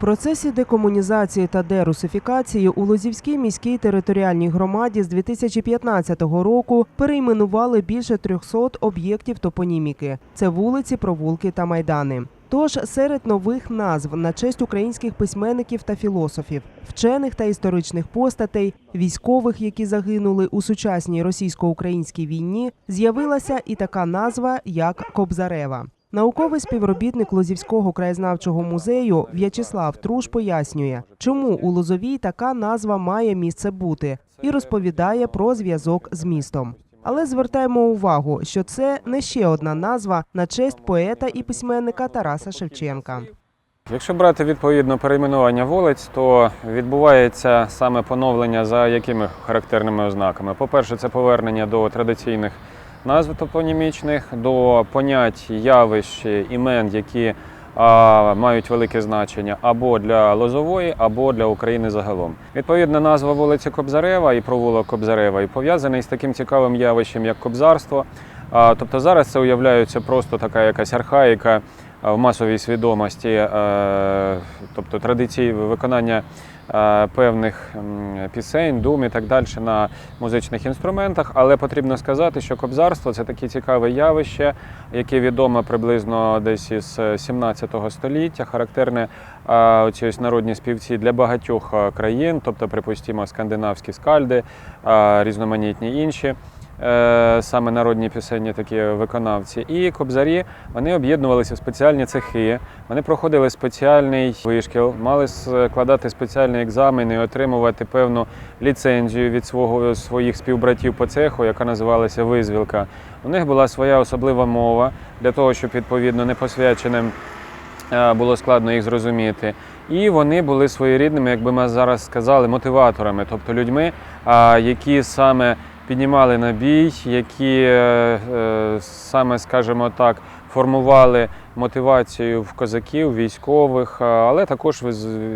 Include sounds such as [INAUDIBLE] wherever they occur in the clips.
Процесі декомунізації та дерусифікації у Лозівській міській територіальній громаді з 2015 року перейменували більше 300 об'єктів топоніміки. Це вулиці, провулки та майдани. Тож серед нових назв на честь українських письменників та філософів, вчених та історичних постатей, військових, які загинули у сучасній російсько-українській війні, з'явилася і така назва, як Кобзарева. Науковий співробітник Лозівського краєзнавчого музею В'ячеслав Труш пояснює, чому у Лозовій така назва має місце бути, і розповідає про зв'язок з містом. Але звертаємо увагу, що це не ще одна назва на честь поета і письменника Тараса Шевченка. Якщо брати відповідно перейменування вулиць, то відбувається саме поновлення за якими характерними ознаками. По-перше, це повернення до традиційних назв топонімічних, до понять явищ, імен, які а, мають велике значення або для Лозової, або для України загалом. Відповідна назва вулиці Кобзарева і провулок Кобзарева і пов'язаний з таким цікавим явищем, як кобзарство. А, тобто зараз це уявляється просто така якась архаїка в масовій свідомості, е, тобто традиції виконання певних пісень, дум і так далі на музичних інструментах. Але потрібно сказати, що кобзарство це таке цікаве явище, яке відоме приблизно десь із 17 століття, характерне е, оці ось народні співці для багатьох е, країн, тобто, припустимо, скандинавські скальди, е, різноманітні інші е, саме народні пісенні такі виконавці. І кобзарі вони об'єднувалися в спеціальні цехи. Вони проходили спеціальний вишкіл, мали складати спеціальний екзамен і отримувати певну ліцензію від свого своїх співбратів по цеху, яка називалася визвілка. У них була своя особлива мова для того, щоб відповідно непосвяченим е, було складно їх зрозуміти. І вони були своєрідними, як би ми зараз сказали, мотиваторами, тобто людьми, які саме піднімали на бій, які е, е, саме, скажімо так, формували мотивацію в козаків, військових, але також,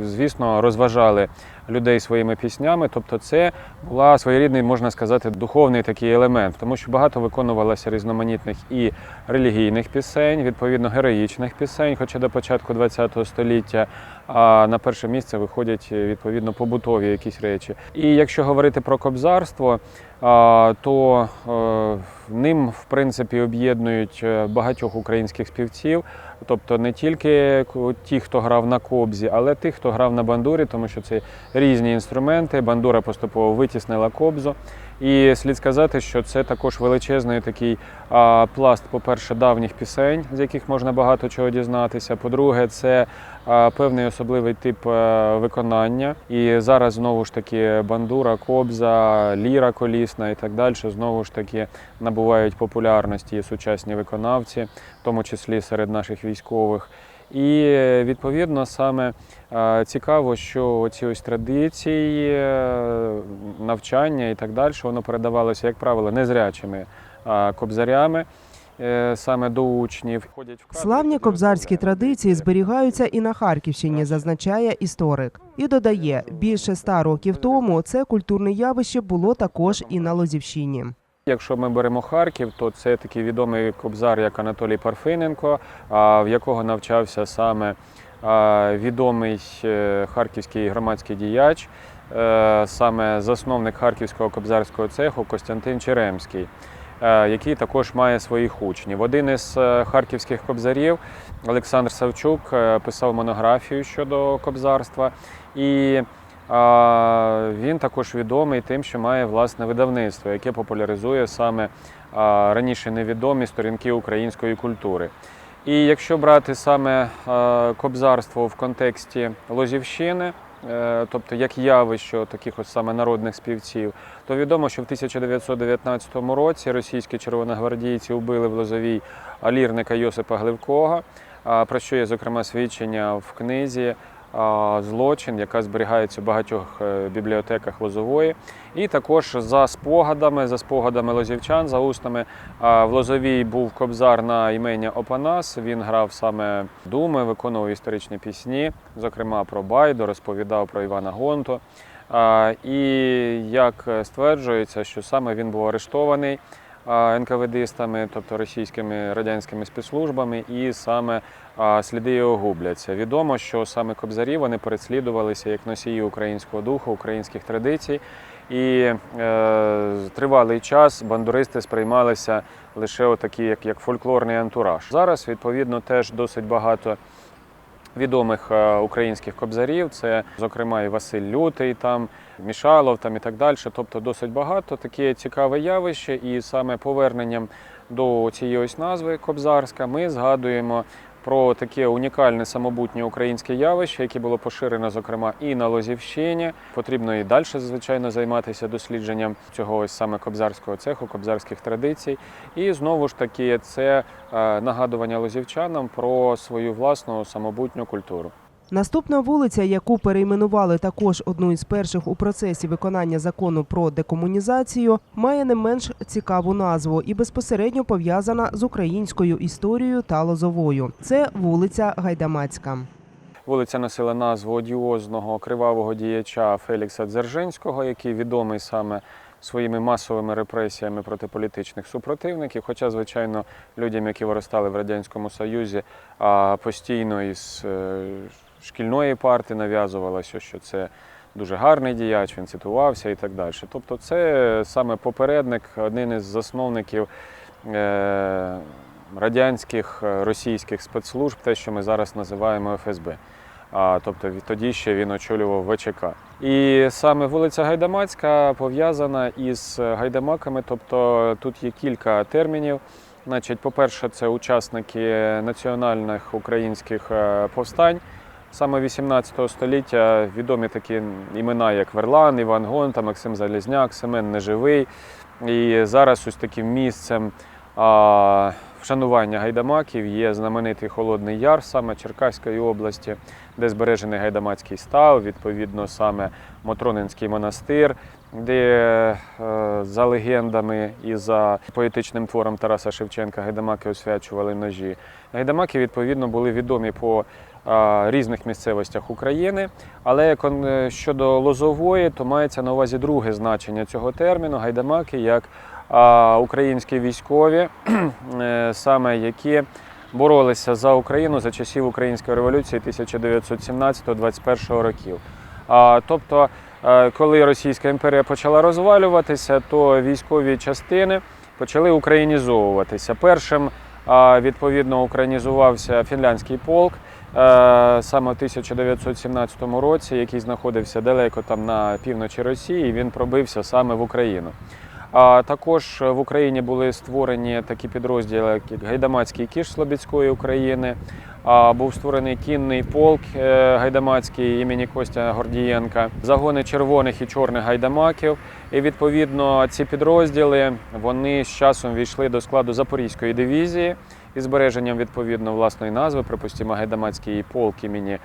звісно, розважали людей своїми піснями. Тобто, це була своєрідний, можна сказати, духовний такий елемент, тому що багато виконувалося різноманітних і релігійних пісень, відповідно героїчних пісень, хоча до початку ХХ століття. А на перше місце виходять е, відповідно побутові якісь речі. І якщо говорити про кобзарство, то е, ним в принципі об'єднують е, багатьох українських співців, тобто не тільки ті, хто грав на кобзі, але тих, хто грав на бандурі, тому що це різні інструменти. Бандура поступово витіснила кобзу. І слід сказати, що це також величезний такий а, пласт, по-перше, давніх пісень, з яких можна багато чого дізнатися. По-друге, це а, певний особливий тип е, виконання. І зараз знову ж таки бандура, кобза, ліра колісна і так далі. Знову ж таки набувають популярності сучасні виконавці, в тому числі серед наших військових. І відповідно саме цікаво, що ці ось традиції, е, навчання і так далі, воно передавалося, як правило, незрячими кобзарями е, саме до учнів. Ходять в Славні кобзарські традиції зберігаються і на Харківщині, зазначає історик. І додає, більше ста років тому це культурне явище було також і на Лозівщині. Якщо ми беремо Харків, то це такий відомий кобзар, як Анатолій Парфиненко, в якого навчався саме відомий е, харківський громадський діяч, е, саме засновник харківського кобзарського цеху Костянтин Черемський, е, який також має своїх учнів. Один із харківських кобзарів, Олександр Савчук, писав монографію щодо кобзарства. І Він також відомий тим, що має власне видавництво, яке популяризує саме раніше невідомі сторінки української культури. І якщо брати саме кобзарство в контексті Лозівщини, е, тобто як явище таких ось саме народних співців, то відомо, що в 1919 році російські червоногвардійці вбили в Лозовій алірника Йосипа Гливкого, про що є зокрема свідчення в книзі злочин, яка зберігається в багатьох е, бібліотеках Лозової. І також за спогадами, за спогадами лозівчан, за устами в Лозовій був кобзар на імення Опанас. Він грав саме думи, виконував історичні пісні, зокрема про Байду, розповідав про Івана Гонту. І як стверджується, що саме він був арештований а, НКВДистами, тобто російськими радянськими спецслужбами, і саме сліди його губляться. Відомо, що саме кобзарі вони переслідувалися як носії українського духу, українських традицій. І е, тривалий час бандуристи сприймалися лише отакі, як, як фольклорний антураж. Зараз, відповідно, теж досить багато відомих е, українських кобзарів. Це, зокрема, і Василь Лютий, там, Мішалов там, і так далі. Тобто досить багато таке цікаве явище, і саме поверненням до цієї ось назви Кобзарська ми згадуємо. Про таке унікальне самобутнє українське явище, яке було поширено, зокрема, і на Лозівщині. Потрібно і далі, звичайно, займатися дослідженням цього ось саме кобзарського цеху, кобзарських традицій. І знову ж таки, це е, нагадування лозівчанам про свою власну самобутню культуру. Наступна вулиця, яку перейменували також одну із перших у процесі виконання закону про декомунізацію, має не менш цікаву назву і безпосередньо пов'язана з українською історією та лозовою. Це вулиця Гайдамацька. Вулиця носила назву одіозного кривавого діяча Фелікса Дзержинського, який відомий саме своїми масовими репресіями проти політичних супротивників. Хоча, звичайно, людям, які виростали в Радянському Союзі, а, постійно із е, шкільної парти нав'язувалося, що це дуже гарний діяч, він цитувався і так далі. Тобто, це саме попередник, один із засновників. е, Радянських е, російських спецслужб, те, що ми зараз називаємо ФСБ. А, тобто тоді ще він очолював ВЧК. І саме вулиця Гайдамацька пов'язана із гайдамаками, тобто тут є кілька термінів. Значить, по-перше, це учасники національних українських е, повстань. Саме 18 століття відомі такі імена, як Верлан, Іван Гонта, Максим Залізняк, Семен Неживий. І зараз ось таким місцем а, вшанування гайдамаків є знаменитий Холодний Яр, саме Черкаської області, де збережений гайдамацький став, відповідно, саме Мотронинський монастир, де е, за легендами і за поетичним твором Тараса Шевченка гайдамаки освячували ножі. Гайдамаки, відповідно, були відомі по різних місцевостях України. Але е, щодо лозової, то мається на увазі друге значення цього терміну гайдамаки як українські військові, [CLEARS THROAT] е, саме які боролися за Україну за часів Української революції 1917-21 років. Тобто, е, коли Російська імперія почала розвалюватися, то військові частини почали українізовуватися. Першим відповідно українізувався фінляндський полк. Е, Саме в 1917 році, який знаходився далеко там на півночі Росії, він пробився саме в Україну. А також в Україні були створені такі підрозділи, як Гайдамацький кіш Слобідської України. А був створений кінний полк е, гайдамацький імені Костя Гордієнка, загони червоних і чорних гайдамаків. І відповідно ці підрозділи вони з часом війшли до складу Запорізької дивізії із збереженням відповідно власної назви, припустимо, гайдамацький полк імені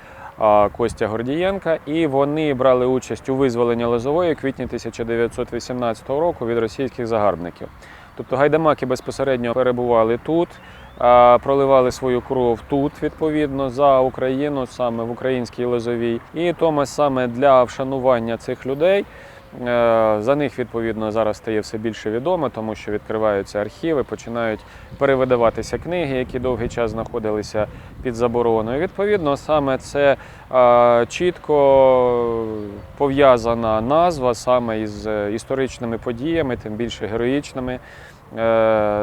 Костя Гордієнка. І вони брали участь у визволенні Лозової квітні 1918 року від російських загарбників. Тобто гайдамаки безпосередньо перебували тут, проливали свою кров тут, відповідно, за Україну, саме в українській Лозовій. І тому саме для вшанування цих людей. Е, За них відповідно зараз стає все більше відомо, тому що відкриваються архіви, починають перевидаватися книги, які довгий час знаходилися під забороною. Відповідно, саме це е, чітко пов'язана назва саме із е, історичними подіями, тим більше героїчними,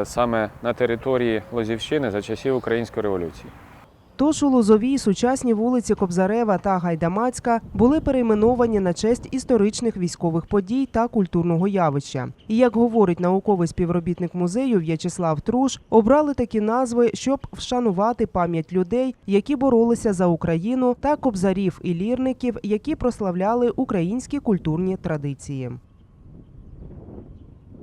саме на території Лозівщини за часів Української революції. Тож у Лозовій сучасні вулиці Кобзарева та Гайдамацька були перейменовані на честь історичних військових подій та культурного явища. І як говорить науковий співробітник музею В'ячеслав Труш, обрали такі назви, щоб вшанувати пам'ять людей, які боролися за Україну, та кобзарів і лірників, які прославляли українські культурні традиції.